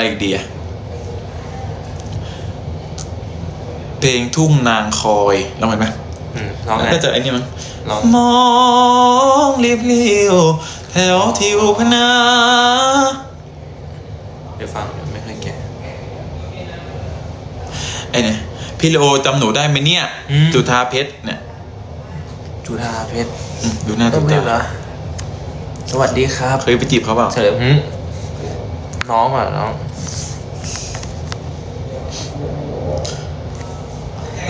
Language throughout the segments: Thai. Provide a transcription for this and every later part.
อะไรอีกดีอะเพลงทุ่งนางคอยลองไปไหมอืมร้องไง น่าจะไอ้นี่มั้งร้อง มองรีบเลี้ยวแถวทิวพนาเดี๋ยวฟังเดี๋ยวไม่ค่อยแก่ ไอ้เนี่ยพี่เลโอจำหนูได้ไหมเนี่ย อืม จุธาเพชรเนี่ยจุฬาเพชรอืมดูหน้าต้จุองรีบเหรธาอสวัสดีครับเคยไปจีบเขาเปล่าเฉลิมหึน้องอะน้อง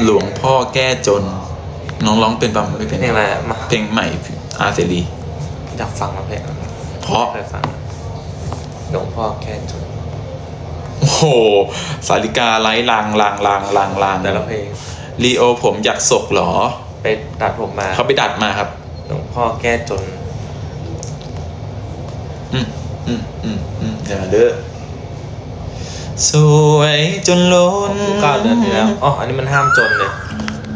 หลวงพ่อแก้จน น้องร้องเป็นปั๊มไม่เป็นเพลงอะไรอะมาเพลงใหม่อาเสรีอยากฟังมาเพลงเพราะเคยฟังหลวงพ่อแค่จนโอ้โหสาริกาไร้ลางลางลางลางลางแต่ละเพลงลีโอผมอยากศกเหรอ ไปตัดผมมาเขาไปดัดมาครับ หลวงพ่อแก้จน อืมอืมอืมอืมอย่าเด้อ สวยจนล้นเก้าเดือนที่แล้วอ๋ออันนี้มันห้ามจนเลย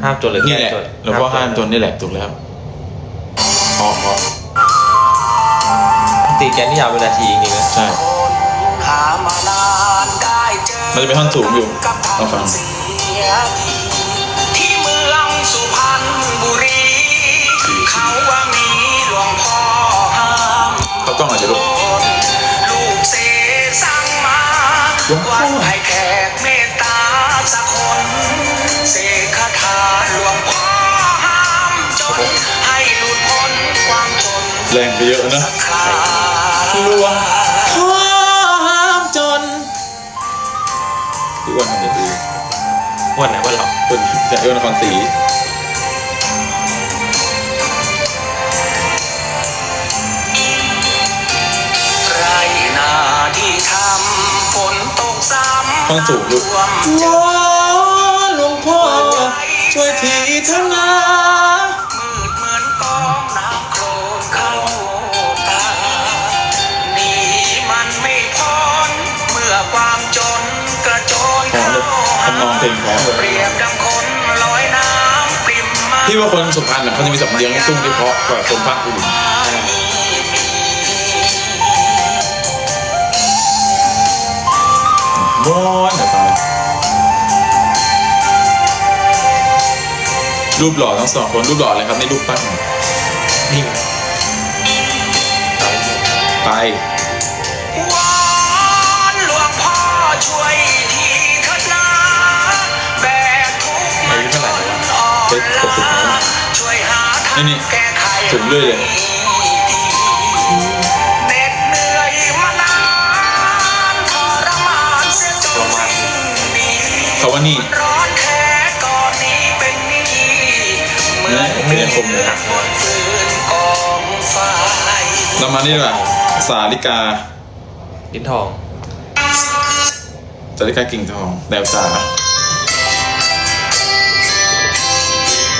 ห้ามจนหรือนี่แก้แหละจนหลวงพ่อห้ามจนนี่แหละถูกแล้วพอพอตีแกนนี่ยาวเป็นนาทีจริงๆนะใช่ หามานานได้เจอมันจะเป็นท่อนสูงอยู่กับลองฟัง เสียทีที่เมืองสุพรรณบุรี เขาว่ามีหลวงพ่อห้าม เขากล้องอาจจะลุก แรงไปเยอะนะสักคราหลวงพ่อห้ามจนพี่อ้วนทำอย่างดีวันไหนวันเราคนจากเอวนครศรีไรนาที่ทำฝนตกซ้ำต้องสูงลูกท่วมใจวอนหลวงพ่อช่วยทีเถอะน เพลงพอเปรียบดังคนลอยน้ำปริมมาพี่ว่าคนสุพรรณน่ะเขาจะมีสำเนียงลูกทุ่งที่เพราะกว่าคนภาคอื่นม้วนเดี๋ยวฟังรูปหล่อทั้งสองคนรูปหล่ออะไรครับในรูปปั้นนิ่งตายอยู่ไป วยหาทางแก้ไขถึงเรื่อยเลยเหน็ดเหนื่อยมานานทรมานเสียจนสิ้นดีเขาว่านี่ร้อนแค่ก่อนนี้เป็นหนี้เหมือนไม่ได้คมเลยบนฟืนกองไฟเรามานี่ดีกว่าสาลิกาลิ้นทองสาลิกากิ่งทองแดวจ๋า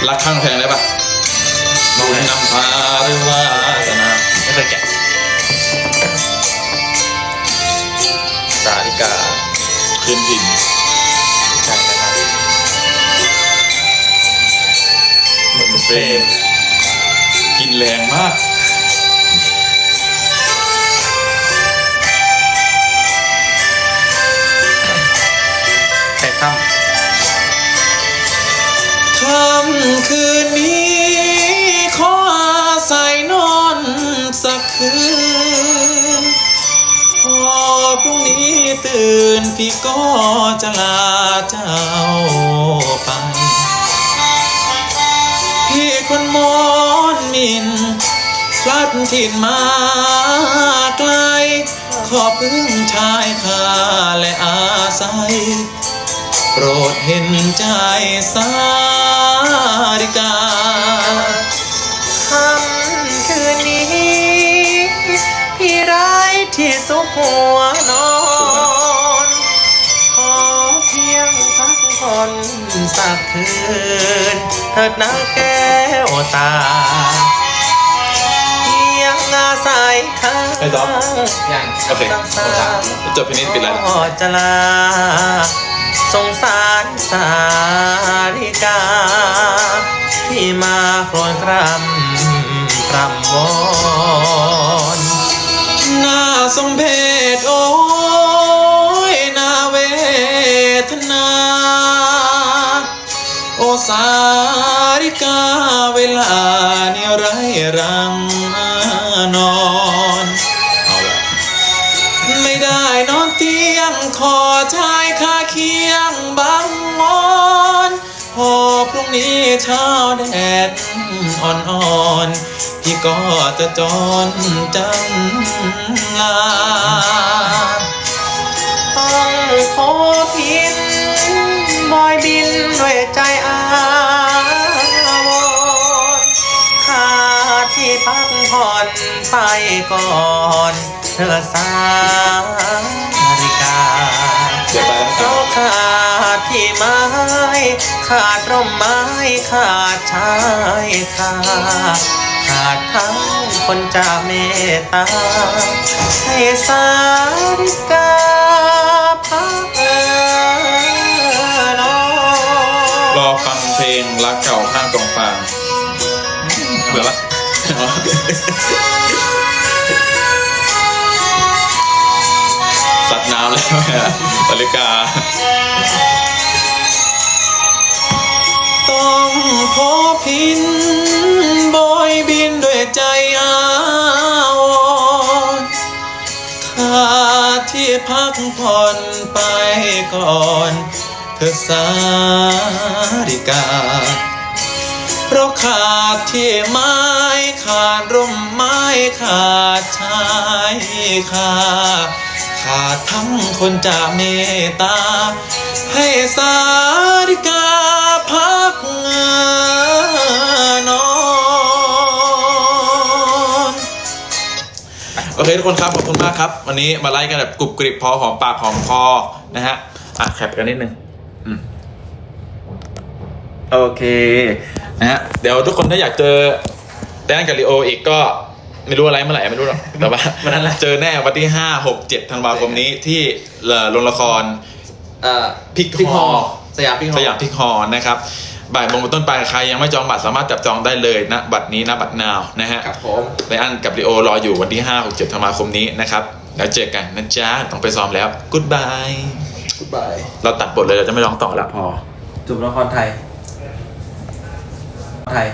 รักข้างแพงได้ปะ บุญนำพาหรือว่าสนาไม่เคยแกะสาลิกาคืนถิ่นใช่นะครับเหมือนเพลงกินแรงมากใครข้ามค่ำคืนนี้ คืน พอพรุ่งนี้ตื่นพี่ก็จะลาเจ้าไป พี่คนมอนมินพลัดถิ่นมาไกล ขอพึ่งชายคาและอาศัย โปรดเห็นใจสาริกา หัวนอนขอเพียงพักผ่อนสักคืนเถิดนะแก้วตาเพียงอาศัยข้างให้จ๊อบอย่างโอเคจบเพลงนี้ปิดแล้วพ่อจะลาสงสารสาริกา ที่มาโครนครำรำวอน น่าสมเพ สาริกาเวลานี่ไรรังนอนเอาละไม่ได้นอนเตียงขอชายคาเคียงบางงอนพอพรุ่งนี้เช้าแดดอ่อนๆพี่ก็จะจรจันลา ก่อนเธอสาริกาเดี๋ยวไปเพราะขาดที่ไม้ ขาดร่มไม้ ขาดชายคาขาดทั้งคนจะเมตตา ให้สาริกาพักเออน้องรอฟังเพลงรักเก่าข้างกองฟางเบื่อปะ สัตว์น้ำแล้วแม่สาริกา ต้องพอพินบอยบินด้วยใจอาวรณ์ขาที่พักผ่อนไปก่อนเธอสาริกา เพราะขาดที่ไม้ขาดร่มไม้ขาดชายคา ขาดทั้งคนจะเมตตา ให้สาริกาพักนอน โอเคทุกคนครับ ขอบคุณมากครับ วันนี้มาไล่กันแบบกรุบกริบพอหอมปากหอมคอนะฮะ อะแคปกันนิดนึงโอเคนะฮะเดี๋ยวทุกคนถ้าอยากเจอแดนกับลีโออีกก็ ไม่รู้อะไรเมื่อไหร่ไม่รู้หรอกแต่ว่าวันนั้นแหละ เจอแน่วันที่ห้าหกเจ็ดธันวาคมนี้ที่เอ่อโรงละคร เอ่อพิกพิกฮฮออลสยามพิกฮอสยามพิกฮอลนะครับบ่ายโมงเป็นต้นไปใครยังไม่จองบัตรสามารถจับจองได้เลยนะบัตรนี้นะบัตรนาวนะฮะครับผมไลอันกับลีโอรออยู่วันที่5 6 7ธันวาคมนี้นะครับแล้วเจอกันนะจ๊ะต้องไปซ้อมแล้วกู๊ดบายกุ๊ดบายเราตัดบทเลยเราจะไม่ร้องต่อแล้วพอจบละครไทย ไทย